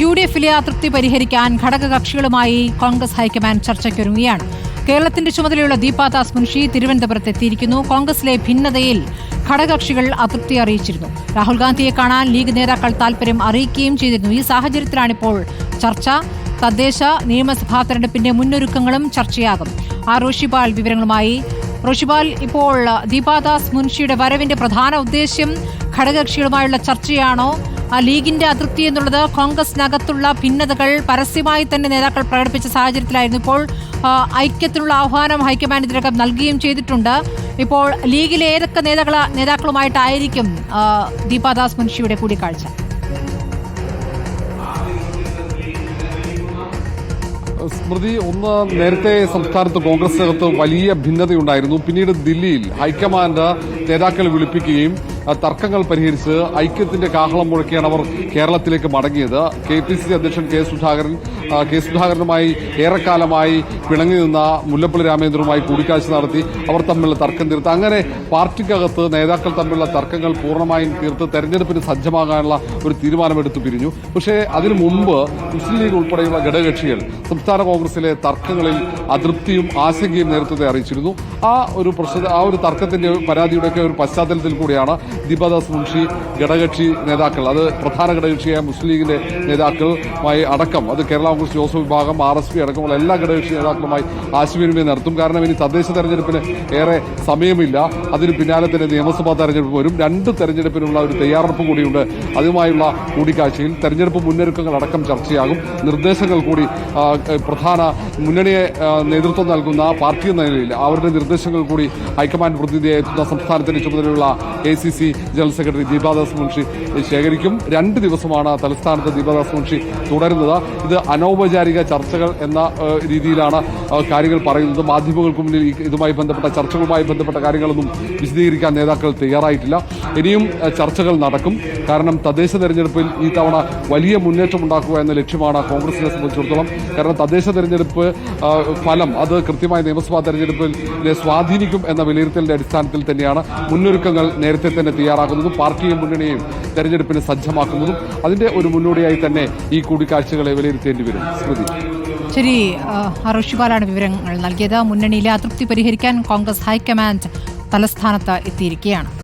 U D എഫിലെ അതൃപ്തി പരിഹരിക്കാൻ ഘടകകക്ഷികളുമായി കോൺഗ്രസ് ഹൈക്കമാൻഡ് ചർച്ചയ്ക്കൊരുങ്ങുകയാണ്. കേരളത്തിന്റെ ചുമതലയുള്ള ദീപാദാസ് മുൻഷി തിരുവനന്തപുരത്ത് എത്തിയിരിക്കുന്നു. കോൺഗ്രസിലെ ഭിന്നതയിൽ ഘടകകക്ഷികൾ അതൃപ്തി അറിയിച്ചിരുന്നു. രാഹുൽ ഗാന്ധിയെ കാണാൻ ലീഗ് നേതാക്കൾ താൽപര്യം അറിയിക്കുകയും ചെയ്തിരുന്നു. ഈ സാഹചര്യത്തിലാണിപ്പോൾ ചർച്ച. തദ്ദേശ നിയമസഭാ തെരഞ്ഞെടുപ്പിന്റെ മുന്നൊരുക്കങ്ങളും ചർച്ചയാകും. ആർ റോഷിപാൽ വിവരങ്ങളുമായി റോഷിപാൽ ഇപ്പോൾ ദീപാദാസ് മുൻഷിയുടെ വരവിന്റെ പ്രധാന ഉദ്ദേശ്യം ഘടകകക്ഷികളുമായുള്ള ചർച്ചയാണോ ആ ലീഗിന്റെ അതൃപ്തി എന്നുള്ളത് കോൺഗ്രസിനകത്തുള്ള ഭിന്നതകൾ പരസ്യമായി തന്നെ നേതാക്കൾ പ്രകടിപ്പിച്ച സാഹചര്യത്തിലായിരുന്നു. ഇപ്പോൾ ഐക്യത്തിനുള്ള ആഹ്വാനം ഹൈക്കമാൻഡ് ഇതിനകം നൽകുകയും ചെയ്തിട്ടുണ്ട്. ഇപ്പോൾ ലീഗിലെ ഏതൊക്കെ നേതാക്കള നേതാക്കളുമായിട്ടായിരിക്കും ദീപാദാസ് മുൻഷിയുടെ കൂടിക്കാഴ്ച? സ്മൃതി ഒന്ന് നേരത്തെ സംസ്ഥാനത്ത് കോൺഗ്രസിനകത്ത് വലിയ ഭിന്നതയുണ്ടായിരുന്നു. പിന്നീട് ദില്ലിയിൽ ഹൈക്കമാൻഡ് നേതാക്കളെ വിളിപ്പിക്കുകയും തർക്കങ്ങൾ പരിഹരിച്ച് ഐക്യത്തിന്റെ കാഹളം മുഴക്കിയാണ് അവർ കേരളത്തിലേക്ക് മടങ്ങിയത്. കെ പി സി സി അധ്യക്ഷൻ കെ സുധാകരൻ കെ. സുധാകരനുമായി ഏറെക്കാലമായി പിണങ്ങി നിന്ന മുല്ലപ്പള്ളി രാമേന്ദ്രനുമായി കൂടിക്കാഴ്ച നടത്തി അവർ തമ്മിലുള്ള തർക്കം തീർത്ത്. അങ്ങനെ പാർട്ടിക്കകത്ത് നേതാക്കൾ തമ്മിലുള്ള തർക്കങ്ങൾ പൂർണമായും തീർത്ത് തെരഞ്ഞെടുപ്പിന് സജ്ജമാകാനുള്ള ഒരു തീരുമാനമെടുത്തു പിരിഞ്ഞു. പക്ഷേ അതിനു മുമ്പ് മുസ്ലിം ലീഗ് ഉൾപ്പെടെയുള്ള ഘടകകക്ഷികൾ സംസ്ഥാന കോൺഗ്രസിലെ തർക്കങ്ങളിൽ അതൃപ്തിയും ആശങ്കയും നേതൃത്വത്തെ അറിയിച്ചിരുന്നു. ആ ഒരു പ്രശ്ന ആ ഒരു തർക്കത്തിന്റെ പരാതിയുടെയൊക്കെ ഒരു പശ്ചാത്തലത്തിൽ കൂടിയാണ് ദീപാദാസ് മുൻഷി ഘടകകക്ഷി നേതാക്കൾ അത് പ്രധാന ഘടകകക്ഷിയായ മുസ്ലിം ലീഗിന്റെ നേതാക്കളുമായി അടക്കം അത് കേരള കോൺഗ്രസ് ജോസഫ് വിഭാഗം ആർ എസ് പി അടക്കമുള്ള എല്ലാ ഘടകകക്ഷി നേതാക്കളുമായി ആശയവിനിമയം നടത്തും. കാരണം ഇനി തദ്ദേശ തെരഞ്ഞെടുപ്പിന് ഏറെ സമയമില്ല. അതിന് പിന്നാലെ തന്നെ നിയമസഭാ തെരഞ്ഞെടുപ്പ് വരും. രണ്ട് തെരഞ്ഞെടുപ്പിനുള്ള ഒരു തയ്യാറെടുപ്പ് കൂടിയുണ്ട്. അതുമായുള്ള കൂടിക്കാഴ്ചയിൽ തെരഞ്ഞെടുപ്പ് മുന്നൊരുക്കങ്ങൾ അടക്കം ചർച്ചയാകും. നിർദ്ദേശങ്ങൾ കൂടി പ്രധാന മുന്നണിയെ നേതൃത്വം നൽകുന്ന പാർട്ടി എന്ന നിലയിൽ അവരുടെ നിർദ്ദേശങ്ങൾ കൂടി ഹൈക്കമാൻഡ് പ്രതിനിധിയെ എത്തുന്ന സംസ്ഥാനത്തിന്റെ ചുമതലയുള്ള A C C general secretary Deepa Das Munshi ശേഖരിക്കും. രണ്ട് ദിവസമാണ് തലസ്ഥാനത്ത് ദീപാദാസ് മുൻഷി തുടരുന്നത്. ഇത് അനൗപചാരിക ചർച്ചകൾ എന്ന രീതിയിലാണ് കാര്യങ്ങൾ പറയുന്നത്. മാധ്യമങ്ങൾക്ക് മുന്നിൽ ഇതുമായി ബന്ധപ്പെട്ട ചർച്ചകളുമായി ബന്ധപ്പെട്ട കാര്യങ്ങളൊന്നും വിശദീകരിക്കാൻ നേതാക്കൾ തയ്യാറായിട്ടില്ല. ഇനിയും ചർച്ചകൾ നടക്കും. കാരണം തദ്ദേശ തെരഞ്ഞെടുപ്പിൽ ഈ തവണ വലിയ മുന്നേറ്റം ഉണ്ടാക്കുക എന്ന ലക്ഷ്യമാണ് കോൺഗ്രസിനെ സംബന്ധിച്ചിടത്തോളം. കാരണം തദ്ദേശ തെരഞ്ഞെടുപ്പ് ഫലം അത് കൃത്യമായി നിയമസഭാ തെരഞ്ഞെടുപ്പിനെ സ്വാധീനിക്കും എന്ന വിലയിരുത്തലിന്റെ അടിസ്ഥാനത്തിൽ തന്നെയാണ് മുന്നൊരുക്കങ്ങൾ നേരത്തെ തന്നെ തയ്യാറാക്കുന്നതും പാർട്ടിയും മുന്നണിയെയും തെരഞ്ഞെടുപ്പിന് സജ്ജമാക്കുന്നതും. അതിന്റെ ഒരു മുന്നോടിയായി തന്നെ ഈ കൂടിക്കാഴ്ചകളെ വിലയിരുത്തേണ്ടി വരും. ശരി. ഹർഷിപാലാണ് വിവരങ്ങൾ നൽകിയത്. മുന്നണിയിലെ അതൃപ്തി പരിഹരിക്കാൻ കോൺഗ്രസ് ഹൈക്കമാൻഡ് തലസ്ഥാനത്ത് എത്തിയിരിക്കുകയാണ്.